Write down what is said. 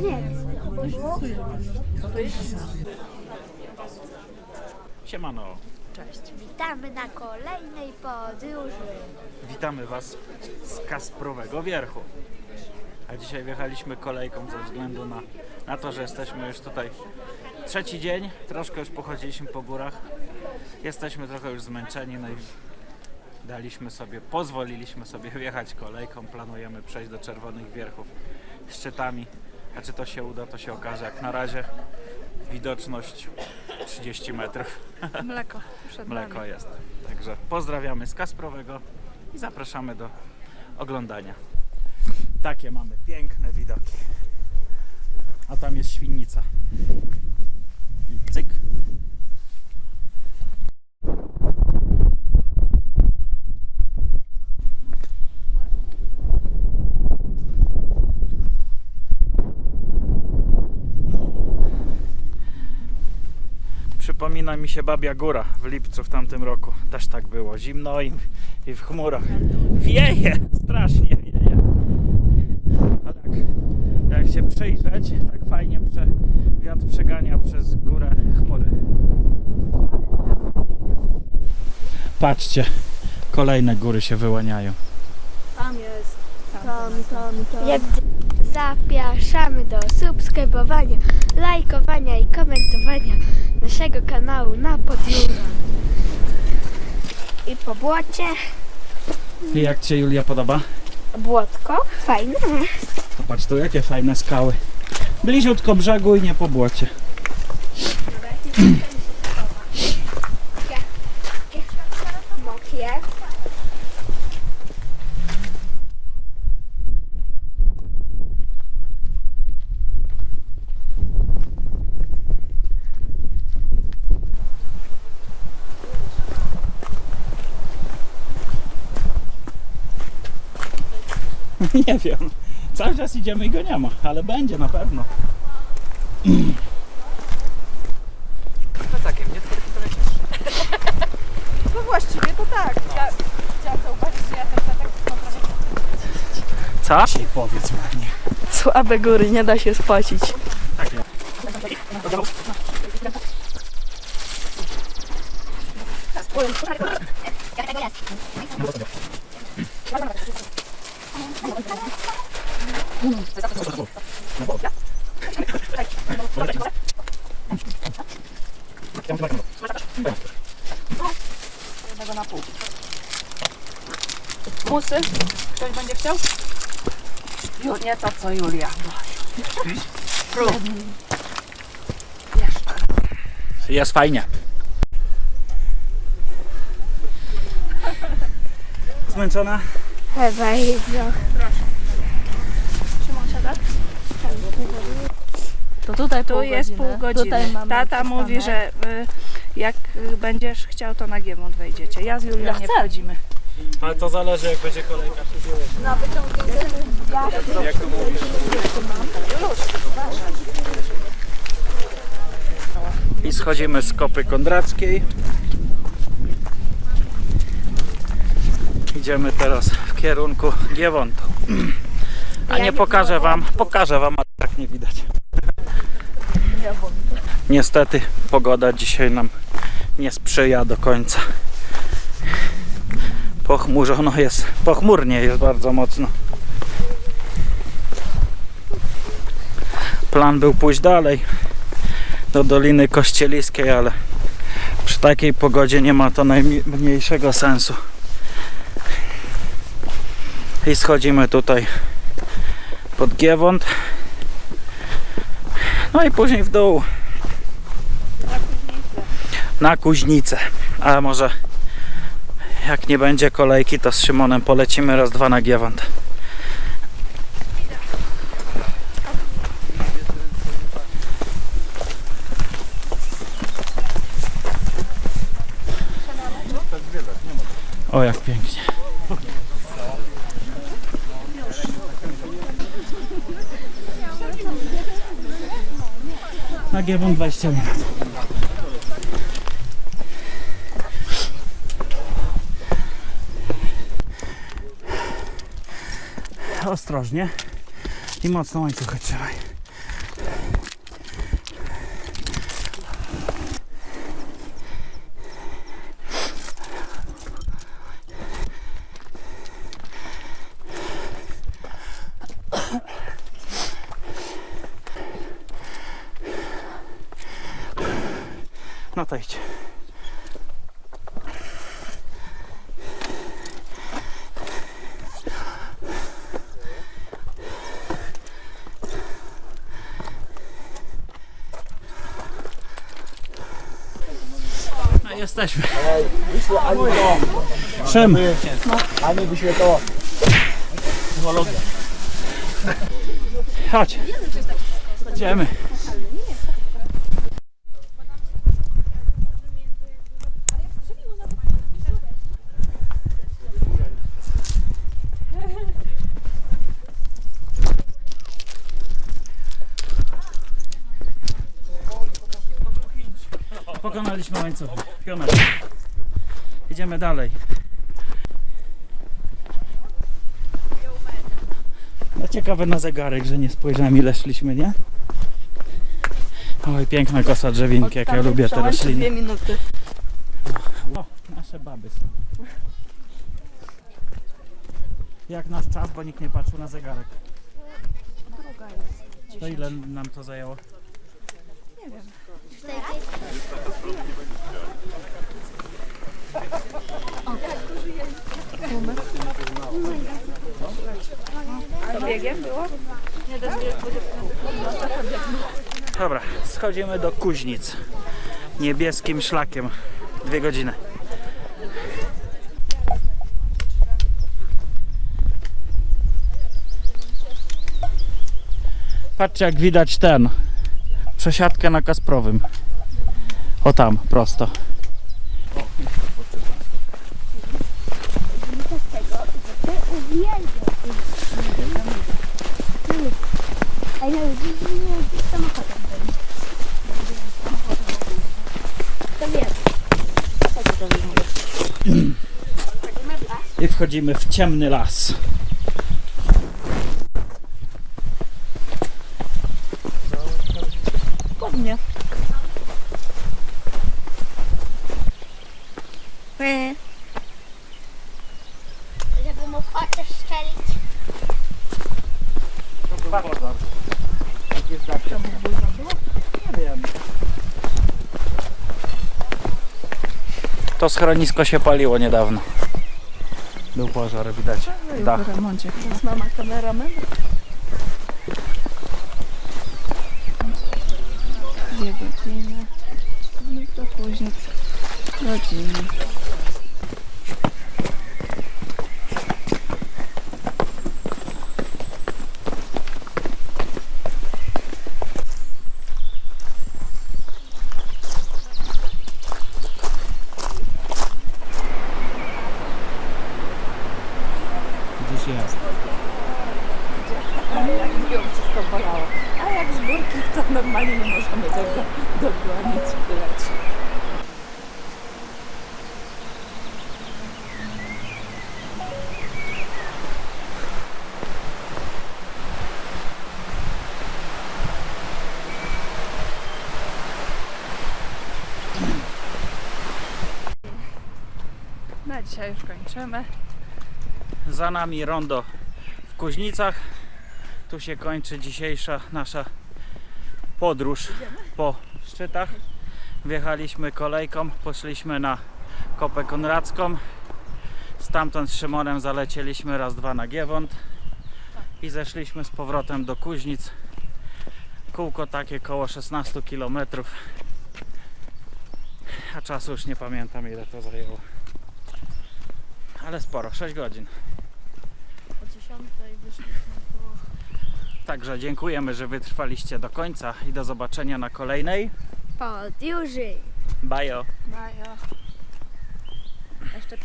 Nie. Siemano, Cześć. Witamy na kolejnej podróży. witamy Was z Kasprowego Wierchu. A dzisiaj wjechaliśmy kolejką ze względu na, na to, że jesteśmy już tutaj trzeci dzień. Troszkę już pochodziliśmy po górach. Jesteśmy trochę już zmęczeni, no i daliśmy sobie, pozwoliliśmy sobie wjechać kolejką. Planujemy przejść do Czerwonych Wierchów szczytami. A czy to się uda, to się okaże. Jak na razie widoczność 30 metrów. Mleko przed Mleko nami. jest. Także pozdrawiamy z Kasprowego i zapraszamy do oglądania. Takie mamy piękne widoki. A tam jest świnica. I cyk. Przypomina mi się Babia Góra w lipcu w tamtym roku. Też tak było. Zimno i, i w chmurach. Wieje! Strasznie wieje. A tak, jak się przyjrzeć, tak fajnie prze, wiatr przegania przez górę chmury. Patrzcie, kolejne góry się wyłaniają. Tam jest. Tam, tam, tam. Jak zapraszamy do subskrybowania, lajkowania i komentowania naszego kanału na podróży. I po błocie. I jak Ci się Julia podoba? Błotko. Fajne. Popatrz tu, jakie fajne skały. Bliziutko brzegu i nie po błocie. Nie wiem. Cały czas idziemy i go nie ma, ale będzie na pewno. No właściwie to tak. Ja chciałam zauważyć, że ja ten tak potrafię. Co? Dzisiaj powiedz ładnie. Słabe góry, nie da się spłacić. Tak Jednego na pół. Musy? Ktoś będzie chciał? Ju, nie to co Julia. Jest fajnie. Zmęczona? Chyba idą. Szymon? To tutaj Tu pół jest godziny. pół godziny. Tutaj mamy Tata przystanek. mówi, że y, jak y, będziesz chciał, to na Giewont wejdziecie. Ja z Julią Ja nie chcę. wchodzimy. Ale to zależy jak będzie kolejka się Jak to mówisz? I schodzimy z kopy kondrackiej. Idziemy teraz kierunku Giewontu. A nie pokażę wam, pokażę wam, ale tak nie widać. Niestety pogoda dzisiaj nam nie sprzyja do końca. Pochmurzono jest, pochmurnie jest bardzo mocno. Plan był pójść dalej do Doliny Kościeliskiej, ale przy takiej pogodzie nie ma to najmniejszego sensu. I schodzimy tutaj pod Giewont. No i później w dół. Na Kuźnicę. Ale może jak nie będzie kolejki, to z Szymonem polecimy raz, dwa na Giewont. O, jak pięknie. Na Giewont 20 minut. ostrożnie. I mocno łańcuchy trzymaj. No to idź. No jesteśmy. Wyszło ani to, Czym? ani to. Chodź. Idziemy. Pokonaliśmy łańcuch. Pionek. Idziemy dalej. No ciekawe na zegarek, że nie spojrzałem ile szliśmy, nie? Oj, piękna kosa drzewinki, jak ja lubię te rośliny. minuty. O, nasze baby są. Jak nasz czas, bo nikt nie patrzył na zegarek. To ile nam to zajęło? To? Dobra, schodzimy do Kuźnic. Niebieskim szlakiem. Dwie godziny. Patrzcie jak widać ten. Przesiadkę na Kasprowym. O tam, prosto. I wchodzimy w ciemny las. Ładnie. Żeby mu chociaż strzelić. Pożar. Jak jest. Nie wiem. To schronisko się paliło niedawno. Był pożar, widać. Dach. W remoncie. Teraz mama kameraman. Dwie godziny. No to później. Godziny. Gdzieś jest. Jak wszystko bolało. A jak z górki, to normalnie nie możemy tego dogonić, wyleć. Na dzisiaj już kończymy. Za nami rondo w Kuźnicach. Tu się kończy dzisiejsza nasza podróż po szczytach. Wjechaliśmy kolejką, poszliśmy na Kopę Konradzką. Stamtąd z Szymonem zalecieliśmy raz, dwa na Giewont i zeszliśmy z powrotem do Kuźnic. Kółko takie koło 16 km. A czasu już nie pamiętam ile to zajęło. Ale sporo, 6 godzin. O 10 wyszliśmy. Także dziękujemy, że wytrwaliście do końca i do zobaczenia na kolejnej. Podróży. Bajo! Maja. Jeszcze